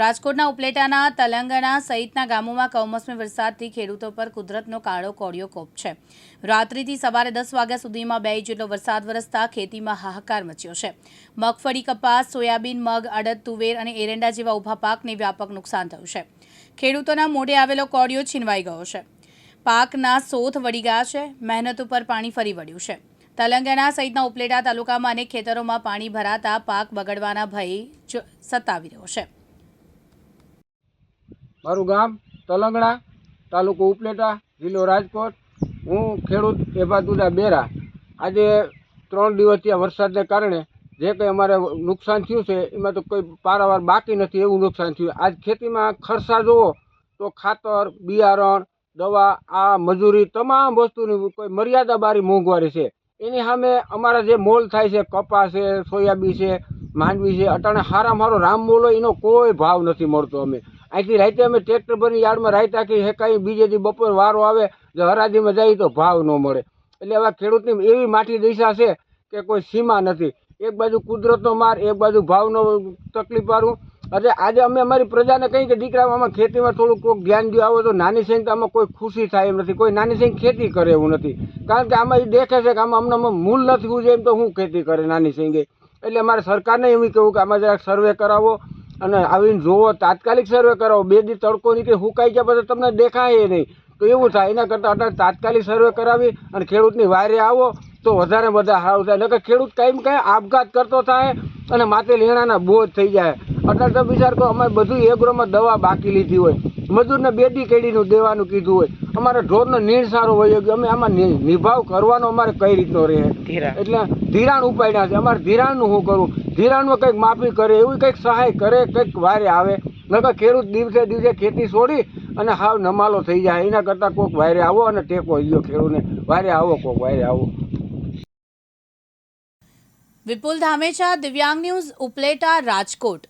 રાજકોટના ઉપલેટાના, તલંગણા સહિતના ગામોમાં કમોસમી વરસાદથી ખેડૂતો પર કુદરતનો કાળો કોળિયો કોપ છે. રાત્રિથી સવારે દસ વાગ્યા સુધીમાં બે જેટલો વરસાદ વરસતા ખેતીમાં હાહાકાર મચ્યો છે. મગફળી, કપાસ, સોયાબીન, મગ, અડદ, તુવેર અને એરંડા જેવા ઊભા પાકને વ્યાપક નુકસાન થયું છે. ખેડૂતોના મોઢે આવેલો કોળિયો છીનવાઈ ગયો છે. પાકના સોથ વળી ગયા છે, મહેનત ઉપર પાણી ફરી વળ્યું છે. તેલંગાણા સહિતના ઉપલેટા તાલુકામાં અનેક ખેતરોમાં પાણી ભરાતા પાક બગડવાના ભય સતાવી રહ્યો છે. મારું ગામ તલંગણા, તાલુકો ઉપલેટા, જિલ્લો રાજકોટ. હું ખેડૂત એભાદુદા બેરા. આજે ત્રણ દિવસથી આ વરસાદને કારણે જે કંઈ અમારે નુકસાન થયું છે, એમાં તો કોઈ પારાવાર બાકી નથી એવું નુકસાન થયું. આજ ખેતીમાં ખર્ચા જુઓ તો ખાતર, બિયારણ, દવા, આ, મજૂરી તમામ વસ્તુની કોઈ મર્યાદા બારી મોંઘવારી છે. એની સામે અમારા જે મોલ થાય છે કપાસ છે સોયાબી છે, માંડવી છે, અટાણે હારો રામ મોલ હોય એનો કોઈ ભાવ નથી મળતો અમે. અહીંથી રાતે અમે ટ્રેક્ટર ભરી યાર્ડમાં રાયતા કે હેકાઈ બીજે દી બપોર વારો આવે જો હરાજીમાં જઈએ તો ભાવ ન મળે. એટલે હવે ખેડૂતની એવી માટી દિશા છે કે કોઈ સીમા નથી. એક બાજુ કુદરતનો માર, એક બાજુ ભાવનો તકલીફ વાળું. એટલે આજે અમે અમારી પ્રજાને કહી કે દીકરા, આમાં ખેતીમાં થોડુંક કોઈક ધ્યાન દો આવો તો નાની સૈન તો આમાં કોઈ ખુશી થાય એમ નથી. કોઈ નાની સૈન ખેતી કરે એવું નથી. કારણ કે આમાં એ દેખે છે કે આમાં અમને મૂલ નથી ઉજે એમ તો હું ખેતી કરે નાની સૈંગે એટલે અમારે સરકારને એવું કહેવું કે આમાં જરાક સર્વે કરાવો. અને આવીને જુઓ તાત્કાલિક સર્વે કરાવો. બે દી તડકો નીકળે હુકાઈ જાય પછી તમને દેખાય નહીં. તો એવું થાય એના કરતાં અત્યારે તાત્કાલિક સર્વે કરાવી અને ખેડૂતની વાયરે આવો તો વધારે બધા સારું થાય. નકર ખેડૂત કાંઈ કાંઈ આપઘાત કરતો થાય અને માથે લીણાના બોજ થઈ જાય. અત્યારે તો વિચાર કરો અમે બધું એગ્રોમાં દવા બાકી લીધી હોય. મજૂરને બે દી કેડીનું દેવાનું કીધું હોય. અમારે ઢોરનો નીણ સારો હોય કે અમે આમાં નિભાવ કરવાનો અમારે કઈ રીતનો રહે? એટલે ધિરાણ ઉપાડ્યા છે. અમારે ધિરાણનું શું કરવું ધિરાણમાં કંઈક માફી કરે, એવી કંઈક સહાય કરે, કંઈક વારે આવે. નકર ખેડૂત દિવસે દિવસે ખેતી છોડી અને હાવ નમાલો થઈ જાય. એના કરતાં કોઈક વારે આવો અને ટેકો લ્યો ખેડૂતને વારે આવો કોઈક વારે આવો. વિપુલ ધામેચા, દિવ્યાંગ ન્યૂઝ, ઉપલેટા, રાજકોટ.